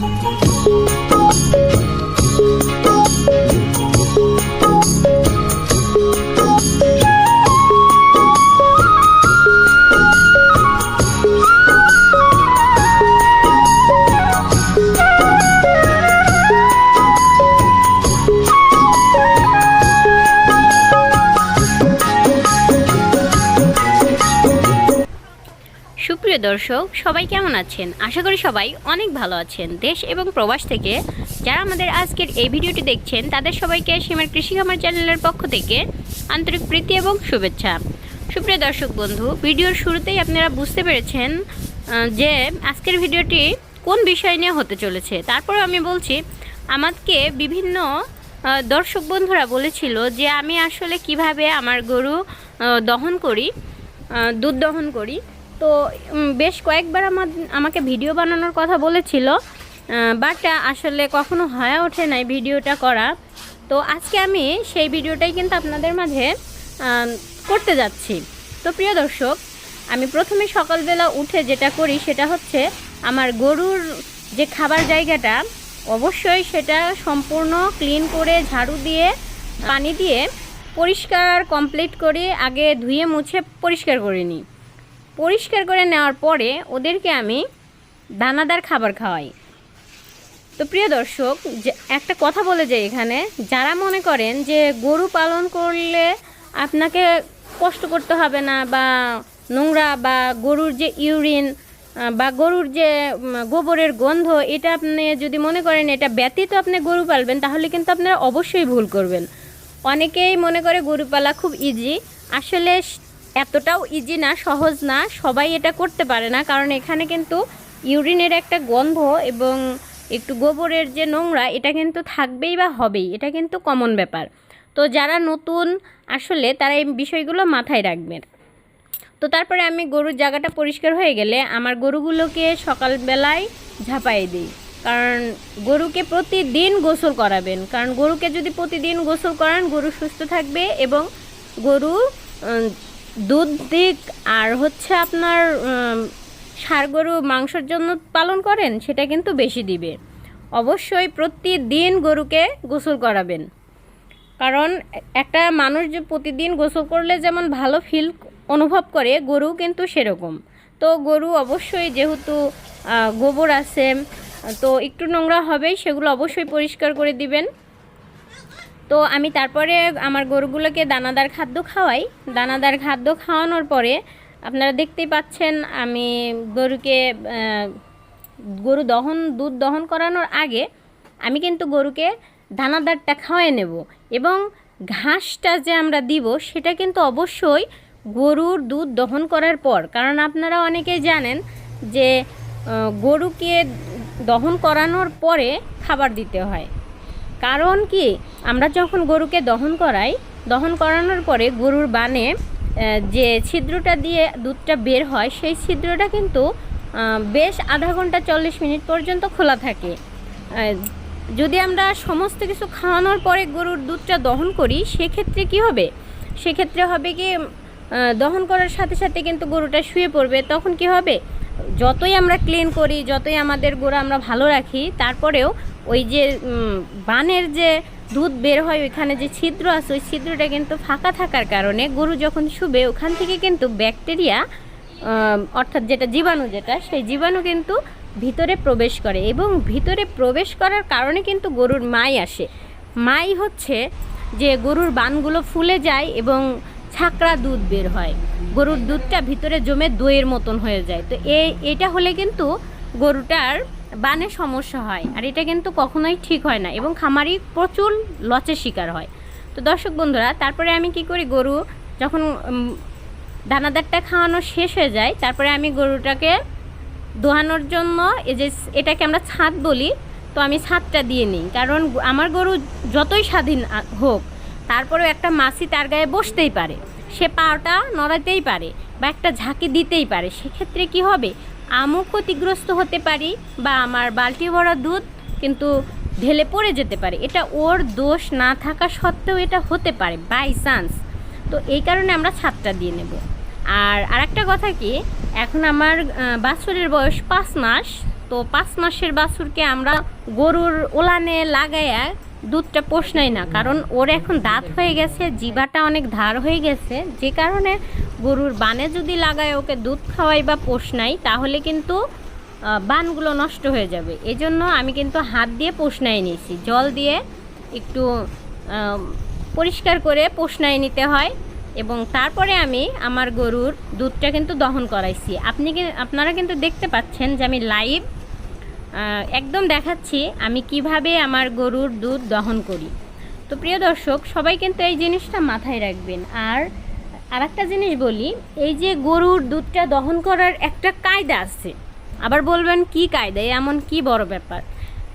Música সুপ্রিয় দর্শক, সবাই কেমন আছেন? আশা করি সবাই অনেক ভালো আছেন। দেশ এবং প্রবাস থেকে যারা আমাদের আজকের এই ভিডিওটি দেখছেন, তাদের সবাইকে সীমার কৃষি খামার চ্যানেলের পক্ষ থেকে আন্তরিক প্রীতি এবং শুভেচ্ছা। সুপ্রিয় দর্শক বন্ধু, ভিডিওর শুরুতেই আপনারা বুঝতে পেরেছেন যে আজকের ভিডিওটি কোন বিষয় নিয়ে হতে চলেছে। তারপরে আমি বলছি, আমাকে বিভিন্ন দর্শক বন্ধুরা বলেছিল যে আমি আসলে কীভাবে আমার গরু দহন করি দুধ দহন করি। তো বেশ কয়েকবার আমার, আমাকে ভিডিও বানানোর কথা বলেছিল বাট আসলে কখনো হয়ে ওঠে নাই ভিডিওটা করা। তো আজকে আমি সেই ভিডিওটাই কিন্তু আপনাদের মাঝে করতে যাচ্ছি। তো প্রিয় দর্শক, আমি প্রথমে সকালবেলা উঠে যেটা করি সেটা হচ্ছে আমার গরুর যে খাবার জায়গাটা, অবশ্যই সেটা সম্পূর্ণ ক্লিন করে ঝাড়ু দিয়ে, পানি দিয়ে পরিষ্কার কমপ্লিট করে আগে ধুয়ে মুছে পরিষ্কার করে নিই। পরিষ্কার করে নেওয়ার পরে ওদেরকে আমি দানাদার খাবার খাওয়াই। তো প্রিয় দর্শক একটা কথা বলে যাই এখানে। যারা মনে করেন যে গরু পালন করলে আপনাকে কষ্ট করতে হবে না বা নোংরা বা গরুর যে ইউরিন বা গরুর যে গোবরের গন্ধ, এটা আপনি যদি মনে করেন এটা ব্যতীত আপনি গরু পালবেন, তাহলে কিন্তু আপনারা অবশ্যই ভুল করবেন। অনেকেই মনে করে গরু পালা খুব ইজি আসলে এতটাও ইজি না, সহজ না, সবাই এটা করতে পারে না। কারণ এখানে কিন্তু ইউরিনের একটা গন্ধ এবং একটু গোবরের যে নোংরা, এটা কিন্তু থাকবেই বা হবেই, এটা কিন্তু কমন ব্যাপার। তো যারা নতুন আসলে তারা এই বিষয়গুলো মাথায় রাখবেন। তো তারপরে আমি গরুর জায়গাটা পরিষ্কার হয়ে গেলে আমার গরুগুলোকে সকালবেলায় ঝাঁপাই দিই। কারণ গরুকে প্রতিদিন গোসল করাবেন। কারণ গরুকে যদি প্রতিদিন গোসল করান, গরু সুস্থ থাকবে এবং গরু দুধ দিক আর হচ্ছে আপনার ষাঁড় গরু মাংসের জন্য পালন করেন, সেটা কিন্তু বেশি দিবে। অবশ্যই প্রতিদিন গরুকে গোসল করাবেন। কারণ একটা মানুষ যে প্রতিদিন গোসল করলে যেমন ভালো ফিল অনুভব করে গরু কিন্তু সেরকম। তো গরু অবশ্যই যেহেতু গোবর আছে, তো একটু নোংরা হবেই, সেগুলো অবশ্যই পরিষ্কার করে দিবেন। তো আমি তারপরে আমার গরুগুলোকে দানাদার খাদ্য খাওয়াই। দানাদার খাদ্য খাওয়ানোর পরে আপনারা দেখতেই পাচ্ছেন আমি গরুকে গরু দহন, দুধ দহন করানোর আগে আমি কিন্তু গরুকে দানাদারটা খাওয়াই নেব এবং ঘাসটা যে আমরা দিব সেটা কিন্তু অবশ্যই গরুর দুধ দহন করার পর। কারণ আপনারা অনেকেই জানেন যে গরুকে দহন করানোর পরে খাবার দিতে হয়। কারণ কি? আমরা যখন গরুকে দহন করাই, দহন করানোর পরে গরুর বানে যে ছিদ্রটা দিয়ে দুধটা বের হয়, সেই ছিদ্রটা কিন্তু বেশ আধা ঘণ্টা চল্লিশ মিনিট পর্যন্ত খোলা থাকে। যদি আমরা সমস্ত কিছু খাওয়ানোর পরে গরুর দুধটা দহন করি, সেক্ষেত্রে কি হবে? সেক্ষেত্রে হবে কি দহন করার সাথে সাথে কিন্তু গরুটা শুয়ে পড়বে। তখন কি হবে? যতই আমরা ক্লিন করি, যতই আমাদের গরু আমরা ভালো রাখি, তারপরেও ওই যে বানের যে দুধ বের হয়, ওইখানে যে ছিদ্র আছে, ওই ছিদ্রটা কিন্তু ফাঁকা থাকার কারণে গরু যখন শুবে, ওখান থেকে কিন্তু ব্যাকটেরিয়া অর্থাৎ যেটা জীবাণু যেটা, সেই জীবাণু কিন্তু ভিতরে প্রবেশ করে এবং ভিতরে প্রবেশ করার কারণে কিন্তু গরুর মাই আসে। মাই হচ্ছে যে গরুর বানগুলো ফুলে যায় এবং ছাকড়া দুধ বের হয়। গরুর দুধটা ভিতরে জমে দইয়ের মতন হয়ে যায়। তো এই এটা হলে কিন্তু গরুটার বানে সমস্যা হয়, আর এটা কিন্তু কখনোই ঠিক হয় না এবং খামারি প্রচুর লচের শিকার হয়। তো দর্শক বন্ধুরা, তারপরে আমি কি করি, গরু যখন দানাদারটা খাওয়ানো শেষ হয়ে যায়, তারপরে আমি গরুটাকে দোহানোর জন্য এই যে এটাকে আমরা ছাদ বলি, তো আমি ছাদটা দিয়ে নিই। কারণ আমার গরু যতই স্বাধীন হোক, তারপরেও একটা মাছি তার গায়ে বসতেই পারে। সে পাটা নড়াতেই পারে বা একটা ঝাঁকি দিতেই পারে। সেক্ষেত্রে কি হবে? আমও ক্ষতিগ্রস্ত হতে পারি বা আমার বালতি ভরা দুধ কিন্তু ঢেলে পড়ে যেতে পারে। এটা ওর দোষ না থাকা সত্ত্বেও এটা হতে পারে বাই চান্স তো এই কারণে আমরা ছাদটা দিয়ে নেব। আর আরেকটা কথা কি, এখন আমার বাছুরের বয়স পাঁচ মাস। তো পাঁচ মাসের বাছুরকে আমরা গরুর ওলানে লাগাইয়া দুধটা পোষনাই না, কারণ ওর এখন দাঁত হয়ে গেছে জিবাটা অনেক ধার হয়ে গেছে। যে কারণে গরুর বানে যদি লাগায় ওকে দুধ খাওয়াই বা পোষনাই, তাহলে কিন্তু বানগুলো নষ্ট হয়ে যাবে। এজন্য আমি কিন্তু হাত দিয়ে পোষনাই নিয়েছি। জল দিয়ে একটু পরিষ্কার করে পোষনাই নিতে হয় এবং তারপরে আমি আমার গরুর দুধটা কিন্তু দহন করাইছি। আপনি আপনারা কিন্তু দেখতে পাচ্ছেন যে আমি লাইভ একদম দেখাচ্ছি আমি কীভাবে আমার গরুর দুধ দহন করি। তো প্রিয় দর্শক, সবাই কিন্তু এই জিনিসটা মাথায় রাখবেন। আর আর একটা জিনিস বলি, এই যে গরুর দুধটা দহন করার একটা কায়দা আছে। আবার বলবেন, কি কায়দা? এমন কি বড় ব্যাপার?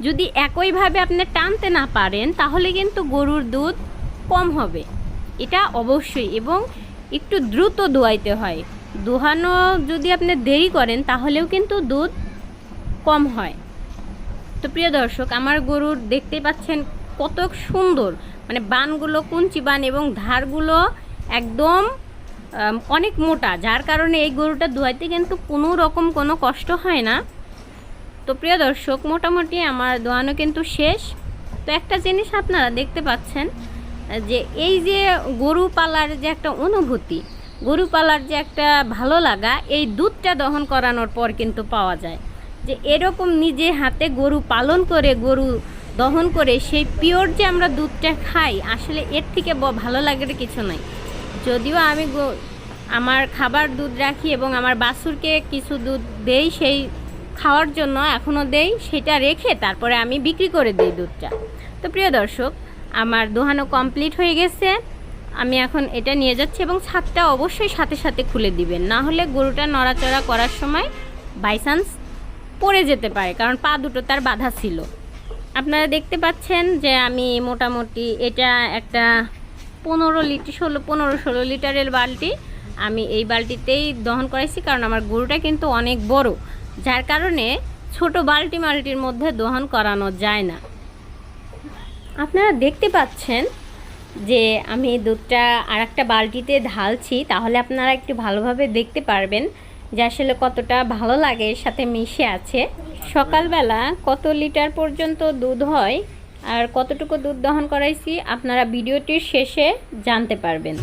যদি একইভাবে আপনি টানতে না পারেন, তাহলে কিন্তু গরুর দুধ কম হবে। এটা অবশ্যই। এবং একটু দ্রুত দোয়াইতে হয়। দোহানো যদি আপনি দেরি করেন, তাহলেও কিন্তু দুধ কম হয়। তো প্রিয় দর্শক, আমার গরুর দেখতে পাচ্ছেন কত সুন্দর। মানে বানগুলো, কুঞ্চি বান এবং ধারগুলো একদম অনেক মোটা, যার কারণে এই গরুটা ধোয়াইতে কিন্তু কোনো রকম কোনো কষ্ট হয় না। তো প্রিয় দর্শক, মোটামুটি আমার দোয়ানো কিন্তু শেষ। তো একটা জিনিস আপনারা দেখতে পাচ্ছেন, যে এই যে গরু পালার যে একটা অনুভূতি গরু পালার যে একটা ভালো লাগা, এই দুধটা দহন করানোর পর কিন্তু পাওয়া যায়। যে এরকম নিজে হাতে গরু পালন করে, গরু দহন করে, সেই পিওর যে আমরা দুধটা খাই, আসলে এর থেকে ভালো লাগার কিছু নাই। যদিও আমি আমার খাবার দুধ রাখি এবং আমার বাছুরকে কিছু দুধ দেই, সেই খাওয়ার জন্য এখনও দেই, সেটা রেখে তারপরে আমি বিক্রি করে দিই দুধটা। তো প্রিয় দর্শক, আমার দোহানো কমপ্লিট হয়ে গেছে। আমি এখন এটা নিয়ে যাচ্ছি এবং ছাদটা অবশ্যই সাথে সাথে খুলে দিবেন। না হলে গরুটা নড়াচড়া করার সময় বাই চান্স পড়ে যেতে পারে, কারণ পা দুটো তার বাধা ছিল। আপনারা দেখতে পাচ্ছেন যে আমি মোটামুটি এটা একটা পনেরো লিটার ষোলো, পনেরো, ষোলো লিটারের বালতি আমি এই বালতিতেই দহন করাইছি, কারণ আমার গরুটা কিন্তু অনেক বড়, যার কারণে ছোট বালতি মালটির মধ্যে দহন করানো যায় না। আপনারা দেখতে পাচ্ছেন যে আমি দুধটা আর একটা বালতিতে ঢালছি, তাহলে আপনারা একটু ভালোভাবে দেখতে পারবেন যে আসলে কতটা ভালো লাগে, এর সাথে মিশে আছে। সকালবেলা কত লিটার পর্যন্ত দুধ হয় আর কতটুকু দুধ দহন করাইছি, আপনারা ভিডিওটির শেষে জানতে পারবেন।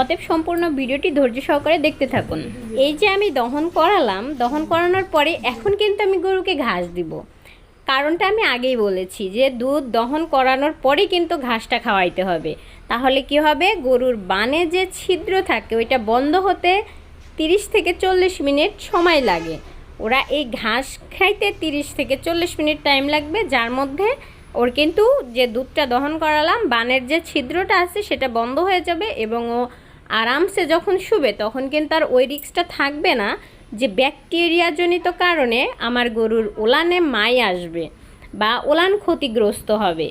অতএব সম্পূর্ণ ভিডিওটি ধৈর্য সহকারে দেখতে থাকুন। এই যে আমি দহন করালাম, দহন করানোর পরে এখন কিন্তু আমি গরুকে ঘাস দিব। কারণটা আমি আগেই বলেছি যে দুধ দহন করানোর পরে কিন্তু ঘাসটা খাওয়াইতে হবে। তাহলে কি হবে? গরুর বানে যে ছিদ্র থাকে, ওইটা বন্ধ হতে তিরিশ থেকে চল্লিশ মিনিট সময় লাগে। ওরা এই ঘাস খাইতে তিরিশ থেকে চল্লিশ মিনিট টাইম লাগবে, যার মধ্যে ওর কিন্তু যে দুধটা দহন করালাম, বানের যে ছিদ্রটা আছে সেটা বন্ধ হয়ে যাবে এবং ও আরামসে যখন শুবে তখন কিন্তু আর ওই রিক্সটা থাকবে না যে ব্যাকটেরিয়াজনিত কারণে আমার গরুর ওলানে মাই আসবে বা ওলান ক্ষতিগ্রস্ত হবে।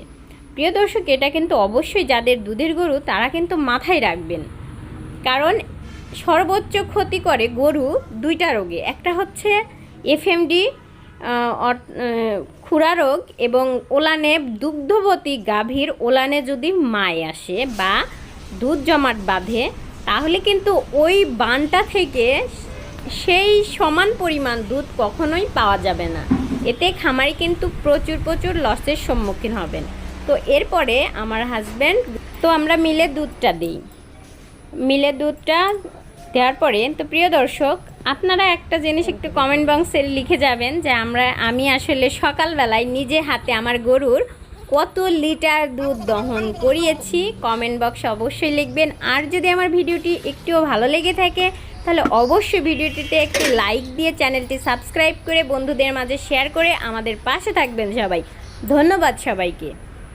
প্রিয় দর্শক, এটা কিন্তু অবশ্যই যাদের দুধের গরু তারা কিন্তু মাথায় রাখবেন। কারণ সর্বোচ্চ ক্ষতি করে গরু দুইটা রোগে। একটা হচ্ছে এফএমডি খুরা রোগ এবং ওলানে দুগ্ধবতী গাভীর ওলানে যদি মায় আসে বা দুধ জমাট বাঁধে, তাহলে কিন্তু ওই বানটা থেকে সেই সমান পরিমাণ দুধ কখনোই পাওয়া যাবে না। এতে খামারি কিন্তু প্রচুর প্রচুর লসের সম্মুখীন হবেন। তো এরপরে আমার হাজব্যান্ড তো আমরা মিলে দুধটা দিই। মিলে দুধটা দেওয়ার পরে, তো প্রিয় দর্শক, আপনারা একটা জিনিস একটু কমেন্ট বক্সে লিখে যাবেন যে আমরা, আমি আসলে সকালবেলায় নিজে হাতে আমার গরুর কত লিটার দুধ দহন করিয়েছি। কমেন্ট বক্সে অবশ্যই লিখবেন। আর যদি আমার ভিডিওটি একটুও ভালো লেগে থাকে, তাহলে অবশ্যই ভিডিওটিতে একটি লাইক দিয়ে চ্যানেলটি সাবস্ক্রাইব করে বন্ধুদের মাঝে শেয়ার করে আমাদের পাশে থাকবেন সবাই। ধন্যবাদ সবাইকে।